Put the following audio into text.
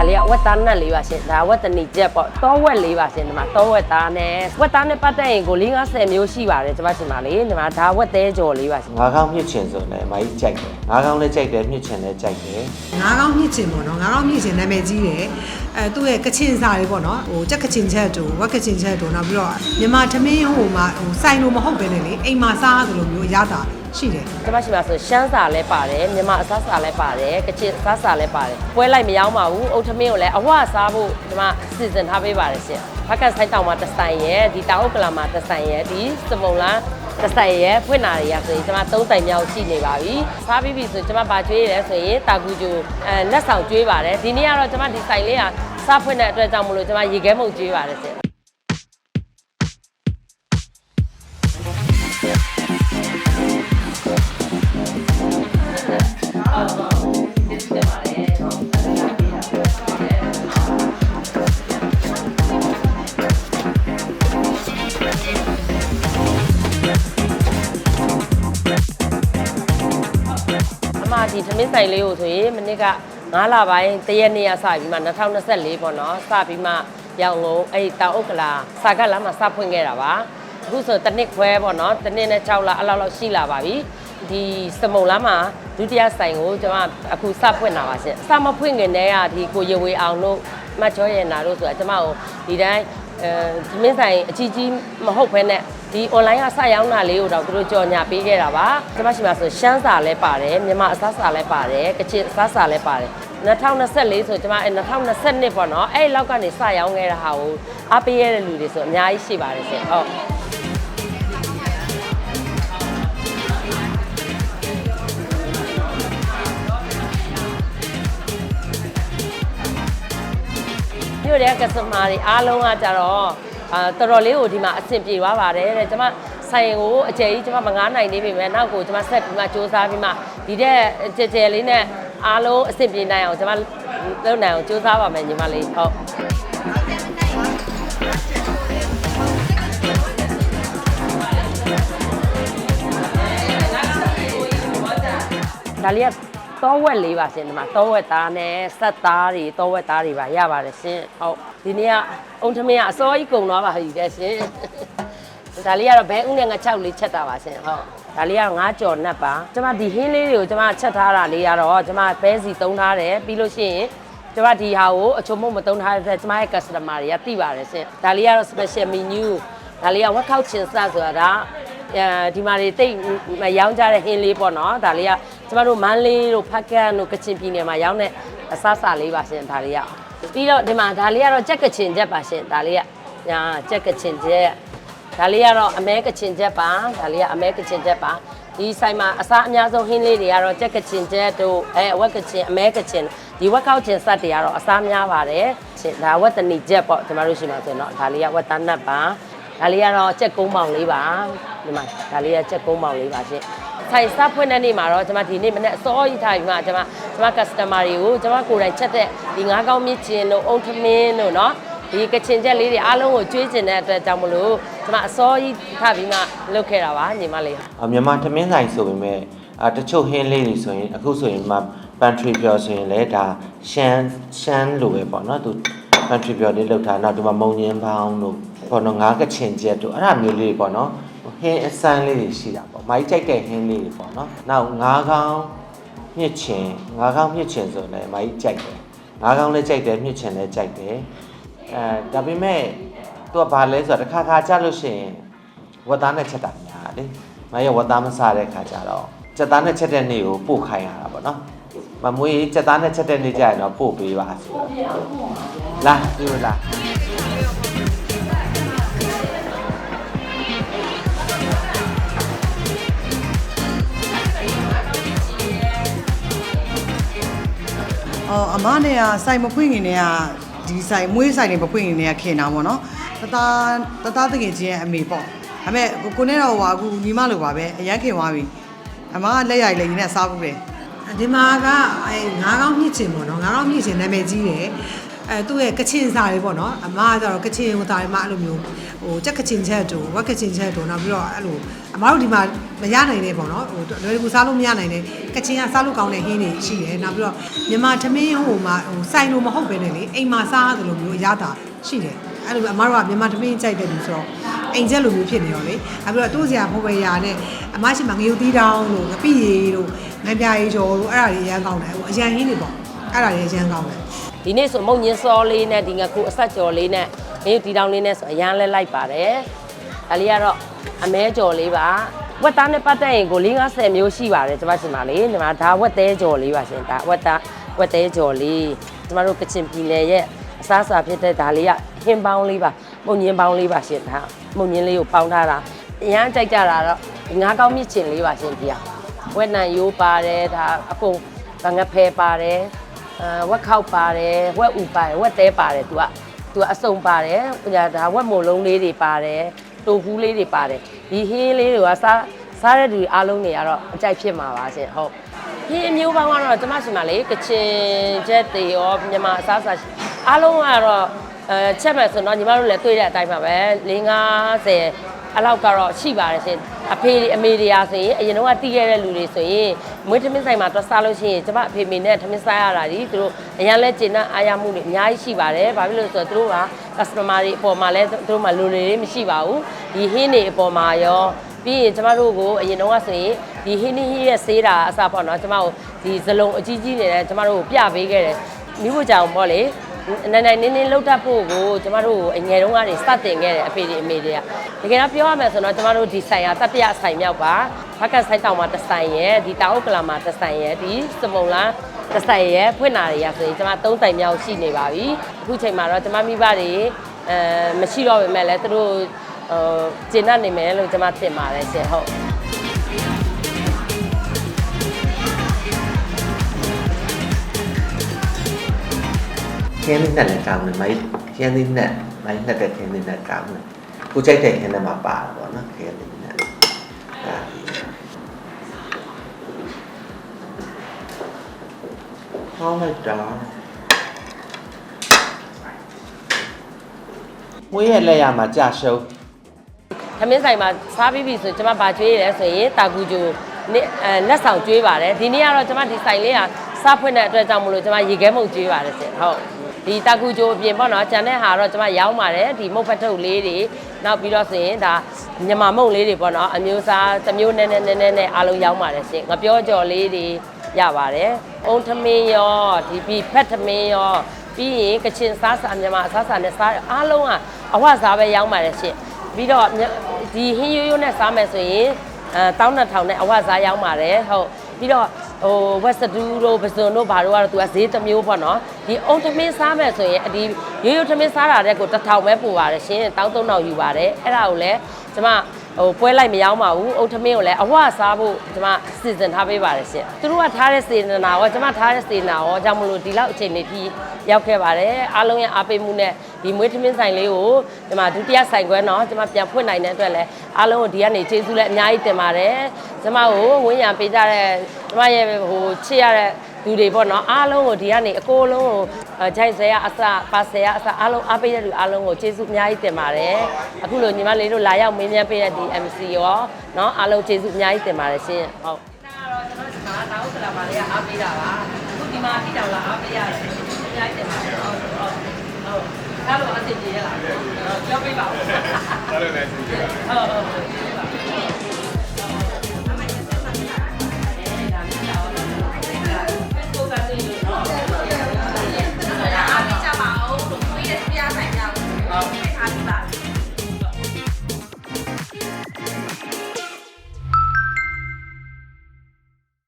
ဒါလေးကဝက်သားနတ်လေးပါရှင်ဒါဝက်တနီချက်ပေါ့တောဝက်လေးပါရှင်ဒီမှာတောဝက်သားနဲ့ဝက်သားနဲ့ပတ်သက်ရင်ကို၄50မျိုးရှိပါတယ်ကျမရှင်ပါလေဒီမှာဒါဝက်သေးကြော်လေးပါရှင်ငါးကောင်းမြင့်ချင်ဆိုလည်းအမကြီးကြိုက်တယ်ငါးကောင်းလည်းကြိုက်တယ်မြင့်ချင်လည်းကြိုက်တယ်ငါးကောင်းမြင့်ချင်ပေါ့နော်ငါးကောင်းမြင့်ချင်နာမည်ကြီးတယ်အဲသူ့ရဲ့ကချင်စာလေးပေါ့နော်ဟိုကြက်ကချင်ချက်တူဝက်ကချင်ချက်တူနောက်ပြီးတော့မြန်မာသမင်းဟိုမှာဟိုစိုင်လို့မဟုတ်ပဲနဲ့လေအိမ်မှာစားသလိုမျိုးအရသာ ရှိတယ်ကျမရှင်ပါဆိုရှမ်းစာလည်းပါတယ်မြန်မာအစားစာလည်းပါတယ်ကချင်အစားစာလည်းပါတယ်ပွဲလိုက်မရောက်ပါဘူးအုတ်ထမင်းကိုလည်းအဝစားဖို့ကျမစီစဉ်ထားပေးပါတယ်ရှင်ဘက်ကဆိုင်တောင်မှာတစ်ဆိုင်ရဲ့ဒီတောင်ဥက္ကလာမှာတစ်ဆိုင်ရဲ့ဒီစမုံလားတစ်ဆိုင်ရဲ့ဖွင့်လာတွေရဆိုရင်ကျမသုံးဆိုင်မြောက်ရှိနေပါပြီစားပြီးပြီဆိုကျမဗာကျွေးရဲဆိုရင်တာကူကျူအဲလက်ဆောင်ကျွေးပါတယ်ဒီနေ့ကတော့ကျမဒီဆိုင်လေးကစားဖွင့်တဲ့အတွက်ကြောင့်မလို့ကျမရေခဲမုတ်ကျွေးပါတယ်ရှင် ဒီသမင်းဆိုင်လေးကိုဆိုရင်မနစ်က9လပိုင်းတရက်နေ့ကစပြီးမှ2024ပေါ့နော်စပြီးမှရောင်လုံးအဲ့တောင်ဥက္ကလာစာကတ်လာမှာစဖွင့်ခဲ့တာပါအခုဆိုတစ်နှစ်ခွဲပေါ့နော်တစ်နှစ်နဲ့6လအလောက်လောက်ရှိလာပါပြီဒီစမုံလာမှာဒုတိယဆိုင်ကိုကျွန်မအခုစဖွင့်တာပါရှင်စမဖွင့်ခင်တည်းကဒီကိုရဝေအောင်တို့မတ်ချောရနာတို့ဆိုတာကျွန်မကိုဒီတိုင်းအဲသမင်းဆိုင်အကြီးကြီးမဟုတ်ဘဲနဲ့ ဒီ online ကစရောင်းတာလေးကိုတော့သူတို့ကြော်ညာပေးခဲ့တာပါကျွန်မရှိမှာဆိုရှမ်းစာလည်းပါတယ်မြန်မာအစားစာလည်းပါတယ်ကချင်အစားစာလည်းပါတယ်2024ဆိုကျွန်မအဲ2022ပေါ့နော်အဲ့လောက်ကနေစရောင်းခဲ့တာဟာကိုအားပေးရတဲ့လူတွေဆိုအများကြီးရှိပါတယ်ရှင်ဟုတ်မြို့တဲ့ကစတမာတွေအားလုံးကကြတော့ အာတော်တော်လေးကိုဒီမှာအဆင်ပြေသွားပါတယ်တဲ့ကျွန်မဆိုင်ကိုအကျယ်ကြီးကျွန်မမငားနိုင်သေးပေမဲ့နောက်ကိုကျွန်မဆက်ပြီးမှစူးစမ်းပြီးမှဒီတဲ့ကြဲကြဲလေးနဲ့အားလုံးအဆင်ပြေနိုင်အောင်ကျွန်မလုပ်နိုင်အောင်စူးစမ်းပါမယ်ညီမလေးဟုတ်ဒါလေးက တောဝက်လေးပါရှင်ဒီမှာတောဝက်သားနဲ့ဆက်သားတွေတောဝက်သားတွေပါရပါတယ်ရှင်ဟုတ်ဒီနေ့ကအုံထမင်းကအစောကြီးကုံသွားပါပြီတဲ့ရှင်ဒါလေးကတော့ဘဲဥနဲ့ငါ6လေးချက်တာပါရှင်ဟုတ်ဒါလေးကတော့ငါးကြော်နက်ပါကျွန်မဒီဟင်းလေးတွေကိုကျွန်မချက်ထားတာလေးကတော့ကျွန်မဘဲစီသုံးထားတယ်ပြီးလို့ရှိရင်ကျွန်မဒီဟာကိုအချုံမုံမသုံးထားတဲ့အတွက်ကျွန်မရဲ့ customer တွေကသိပါတယ်ရှင်ဒါလေးကတော့ special menu ဒါလေးကဝက်ခောက်ချင်စဆိုတာဒါအဲဒီမှာတွေတိတ်မရောင်းကြတဲ့ဟင်းလေးပေါ့နော်ဒါလေးက ကျမတို့မန်းလေးတို့ဖက်ကန်တို့ကချင်ပြည်နယ်မှာရောင်းတဲ့အစားအစာလေးပါရှင်ဒါလေးကပြီးတော့ဒီမှာဒါလေးကတော့ကြက်ကချင်ချက်ပါရှင်ဒါလေးကညာကြက်ကချင်ချက်ဒါလေးကတော့အမဲကချင်ချက်ပါဒါလေးကအမဲကချင်ချက်ပါဒီဆိုင်မှာအစားအများဆုံးဟင်းလေးတွေကတော့ကြက်ကချင်ချက်တို့အဲဝက်ကချင်အမဲကချင်ဒီဝက်ခောက်ချင်စက်တွေကတော့အစားများပါတယ်ရှင်ဒါဝက်တနီချက်ပေါ့ကျမတို့ရှိမှာဆိုရင်တော့ဒါလေးကဝက်သားနတ်ပါဒါလေးကတော့ကြက်ကုန်းပေါင်လေးပါဒီမှာဒါလေးကကြက်ကုန်းပေါင်လေးပါရှင် ဆိုင်စားဖွင့်တဲ့နေ့မှာတော့ကျွန်မဒီနေ့မနေ့အစောကြီးထားပြီးမှကျွန်မကျွန်မ customer တွေကိုကျွန်မကိုယ်တိုင်ချက်တဲ့ဒီငါးကောင်းမြင့်ကျင်တို့အုံထမင်းတို့เนาะဒီကချင်ချက်လေးတွေအားလုံးကိုကျွေးကျင်တဲ့အတွက်ကြောင့်မလို့ကျွန်မအစောကြီးထားပြီးမှလုပ်ခဲ့တာပါညီမလေး အမြန်မာထမင်းဆိုင်ဆိုပေမဲ့အတချို့ဟင်းလေးတွေဆိုရင်အခုဆိုရင်မှ pantry ပြောဆိုရင်လည်းဒါရှမ်းရှမ်းလိုပဲပေါ့နော်သူ pantry ပြောလေးလောက်ထားနောက်ဒီမှာမုံညင်းပေါင်းတို့ပေါ့နော်ငါးကချင်ချက်တို့အဲ့ဒါမျိုးလေးတွေပေါ့နော် ဟင်းအစမ်းလေးတွေရှိတာပေါ့မိုက်ကြိုက်တဲ့ဟင်းလေးတွေပေါ့နော်နောက်ငါးကောင်းမြင့်ချင်ငါးကောင်းမြင့်ချင်ဆိုလည်းမိုက်ကြိုက်တယ်ငါးကောင်းလည်းကြိုက်တယ်မြင့်ချင်လည်းကြိုက်တယ်အဲဒါပေမဲ့သူကဘာလဲဆိုတော့တစ်ခါခါကြလို့ရှိရင်ဝတ်သားနဲ့ချက်တာများလေမရဝတ်သားမစားတဲ့ခါကျတော့ချက်သားနဲ့ချက်တဲ့နေ့ကိုပို့ခိုင်းရတာပေါ့နော်မမွေးချက်သားနဲ့ချက်တဲ့နေ့ကျရင်တော့ပို့ပေးပါဆိုတော့လာဒီလိုလာ အော်အမနဲ့ကစိုင်မဖွင့်ခင်တည်းကဒီစိုင်မွေးစိုင်တွေမဖွင့်ခင်တည်းကခင်တာပေါ့နော်တသားတသားတကယ်ချင်းရဲ့အမေပေါ့ဒါပေမဲ့ကိုကိုနဲ့တော့ဟွာအခုညီမလိုပါပဲအရန်ခင်သွားပြီအမကလက်ရိုက်လည်းညီနဲ့စားဘူးတယ်ဒီမှာကအဲငါးကောင်းမြင့်ချင်ပေါ့နော်ငါးကောင်းမြင့်ချင်နာမည်ကြီးတယ် အဲသူ့ရဲ့ကချင်စာတွေပေါ့နော်အမကကျတော့ကချင်ဟိုသားတွေမှအဲ့လိုမျိုးဟိုကြက်ကချင်ချက်တူဝက်ကချင်ချက်တူနောက်ပြီးတော့အဲ့လိုအမတို့ဒီမှာမရနိုင်နေပေါ့နော်ဟိုလွယ်ကူစားလို့မရနိုင်တဲ့ကချင်ကစားလို့ကောင်းတဲ့ဟင်းတွေရှိတယ်နောက်ပြီးတော့မြန်မာသမင်းဟိုမှာဟိုစိုင်လို့မဟုတ်ပဲနဲ့လေအိမ်မှာစားရတယ်လို့မျိုးအရသာရှိတယ်အဲ့လိုအမတို့ကမြန်မာသမင်းကြိုက်တယ်လို့ဆိုတော့အိမ်ချက်လိုမျိုးဖြစ်နေရောလေနောက်ပြီးတော့တိုးစရာဖိုးပဲရာနဲ့အမရှိမှာငရုတ်သီးတောင်းလို့ငပိရီတို့ငံပြာရီကျော်တို့အဲ့ဒါတွေအရန်ကောင်းတယ်ဟိုအရန်ဟင်းတွေပေါ့အဲ့ဒါတွေအရန်ကောင်းတယ် ဒီနေ့ဆိုမုံညင်းစောလေးနဲ့ဒီငကူအဆက်ကြော်လေးနဲ့မင်းဒီတောင်လေးနဲ့ဆိုအရန်လဲလိုက်ပါတယ်ဒါလေးကတော့အမဲကြော်လေးပါဝက်သားနဲ့ပတ်သက်ရင်ကို၄50မျိုးရှိပါတယ်ကျမရှင်ပါလေဒီမှာဒါဝက်သေးကြော်လေးပါရှင်ဒါဝက်သားဝက်သေးကြော်လေးကျမတို့ကချင်ပြည်နယ်ရဲ့အစားအစာဖြစ်တဲ့ဒါလေးကဟင်းပေါင်းလေးပါမုံညင်းပေါင်းလေးပါရှင်ဒါမုံညင်းလေးကိုပေါင်းထားတာအရန်ကြိုက်ကြတာတော့ငါးကောင်းမြစ်ချင်လေးပါရှင်ဒီဟာဝက်နံရိုးပါတယ်ဒါအကုန်ဗငဖဲပါတယ်အဲ ဝက်ခောက်ပါတယ်ဝက်ဥပါတယ်ဝက်သေးပါတယ်သူကသူကအစုံပါတယ်ဟိုဒါဝက်မိုလုံးလေးတွေပါတယ်တိုဖူးလေးတွေပါတယ်ဒီဟင်းလေးတွေကစားစားတဲ့လူအားလုံးတွေကတော့အကြိုက်ဖြစ်မှာပါရှင်ဟုတ်ဟင်းအမျိုးပေါင်းကတော့ကျမရှိမှလေကချင်ချက်တွေရောမြန်မာအစားအစာရှိအားလုံးကတော့အဲချက်မဲ့ဆိုတော့ညီမတို့လည်းတွေ့တဲ့အတိုင်းပါပဲ450 အဲ့လောက်ကတော့ရှိပါတယ်ရှင်အဖေတွေအမေတွေရာဆိုရင်အရင်တော့တီးခဲ့တဲ့လူတွေဆိုရင်မွေးထမင်းဆိုင်မှာတွားစားလို့ရှိရင်ကျမအဖေမေနဲ့ထမင်းစားရတာဒီသူတို့အရင်လဲကျင်တဲ့အားရမှုတွေအများကြီးရှိပါတယ်ဘာဖြစ်လို့လဲဆိုတော့သူတို့က customer တွေအပေါ်မှာလဲသူတို့မှလူတွေမရှိပါဘူးဒီဟင်းတွေအပေါ်မှာရောပြီးရင်ကျမတို့ကိုအရင်တော့ဆိုရင်ဒီဟင်းဟင်းရဲ့ဆေးတာအစားပေါ့နော်ကျမတို့ဒီဇလုံးအကြီးကြီးနေတယ်ကျမတို့ကိုပြပေးခဲ့တယ်မိဖို့ကြောင်ပေါ့လေ နိုင်နိုင်နင်းနင်းလှုပ်တတ်ဖို့ကိုကျမတို့အငယ်တုန်းကနေစတင်ခဲ့တယ်အဖေတွေအမေတွေကတကယ်တော့ပြောရမယ်ဆိုတော့ကျမတို့ဒီဆိုင်ကတတိယဆိုင်မြောက်ပါဘက်ကဆိုင်တောင်မှာတစ်ဆိုင်ရယ်ဒီတာအုတ်ကလာမှာတစ်ဆိုင်ရယ်ဒီစမုံလားတစ်ဆိုင်ရယ်ဖွင့်နာတွေရဆိုရင်ကျမသုံးဆိုင်မြောက်ရှိနေပါပြီအခုချိန်မှာတော့ကျမမိဘတွေအဲမရှိတော့ပေမဲ့လည်းသူတို့ဟိုကျင့်တတ်နေမယ်လို့ကျမထင်ပါတယ်ရှင်ဟုတ် ခင်းလေးနဲ့လည်းကောင်းတယ်မိုင်းခင်းလေးနဲ့မိုင်းနဲ့တဲ့ခင်းလေးနဲ့ကောင်းတယ်ကိုကြိုက်တဲ့ခင်းနဲ့မှာပါတော့ဗောနော်ခင်းလေးနဲ့ဒါဟောင်းလိုက်တာမွေးရလက်ရမှာကြာရှုံးခမင်းဆိုင်မှာစားပြီးပြီဆိုကျွန်မဗာကျွေးရဲဆိုရင်တာကူဂျိုနေ့အဲလက်ဆောင်ကျွေးပါတယ်ဒီနေ့ကတော့ကျွန်မဒီဆိုင်လေးကစားဖွင့်တဲ့အတွက်ကြောင့်မလို့ကျွန်မရေခဲမုတ်ကျွေးပါတယ်ဆင်ဟုတ် ဒီတာကူဂျိုအပြင်ပေါ့နော်ကျန်တဲ့ဟာတော့ကျွန်မရောင်းပါတယ်ဒီမုတ်ဖတ်ထုတ်လေးတွေနောက်ပြီးတော့ဆိုရင်ဒါညမမုတ်လေးတွေပေါ့နော်အမျိုးစားတစ်မျိုးနဲ့နဲ့နဲ့နဲ့နဲ့အားလုံးရောင်းပါတယ်ဆင်ငပြောကြော်လေးတွေရပါတယ်အုံထမင်းရောဒီပြီးဖက်ထမင်းရောပြီးရင်ကချင်စားစာမြန်မာအစားစာနဲ့စားအားလုံးကအဝစားပဲရောင်းပါတယ်ရှင်ပြီးတော့မြဒီဟင်းရိုးရိုးနဲ့စားမယ်ဆိုရင်အဲ1200နဲ့အဝစားရောက်ပါတယ်ဟုတ်ပြီးတော့ ဟိုဝက်စတူးတို့ပစွန်တို့ဘာတို့ကတော့သူကဈေးတစ်မျိုးပေါ့နော်ဒီအုံထမင်းစားမယ်ဆိုရင်ဒီရိုးရိုးထမင်းစားတာတဲ့ကို1000ပဲပို့ပါတယ်ရှင်1300ယူပါတယ်အဲ့ဒါကိုလည်းကျွန်မဟိုပွဲလိုက်မရောက်ပါဘူးအုတ်ထမင်းကိုလည်းအဝစားဖို့ကျွန်မစီစဉ်ထားပေးပါတယ်ရှင်သူတို့ကထားတဲ့စေတနာရောကျွန်မထားတဲ့စေတနာရောကြောင့်မလို့ဒီလောက်အချိန်လေးထိရောက်ခဲ့ပါတယ်အားလုံးရဲ့အားပေးမှုနဲ့ဒီမွေးထမင်းဆိုင်လေးကိုကျွန်မဒုတိယဆိုင်ခွဲเนาะကျွန်မပြန်ဖွင့်နိုင်တဲ့အတွက်လည်းအားလုံးကိုဒီကနေကျေးဇူးလည်းအများကြီးတင်ပါတယ် ကျမကိုဝန်းရံပေးကြတဲ့ကျမရဲ့ဟိုချစ်ရတဲ့လူတွေပေါ့နော်အားလုံးကိုဒီကနေအကိုလုံးကိုဂျိုက်ဆယ်ကအစပါဆယ်ကအစအားလုံးအားပေးတဲ့လူအားလုံးကိုကျေးဇူးအများကြီးတင်ပါတယ်အခုလိုညီမလေးတို့လာရောက်မင်းမြန်းပေးတဲ့ဒီ MC ရောနော်အားလုံးကျေးဇူးအများကြီးတင်ပါတယ်ရှင်ဟုတ်တော့ကျွန်တော်ဒီမှာတာဝုဆလာမလေးကအားပေးတာပါအခုဒီမှာပြီးတော့လာအားပေးရတယ်အများကြီးတင်ပါတယ်ဟုတ်ဟုတ်ဟုတ်ဒါလိုအသိပြေရလားပြောပြပါဦးဒါလိုလည်းသိကြပါဟုတ်ဟုတ်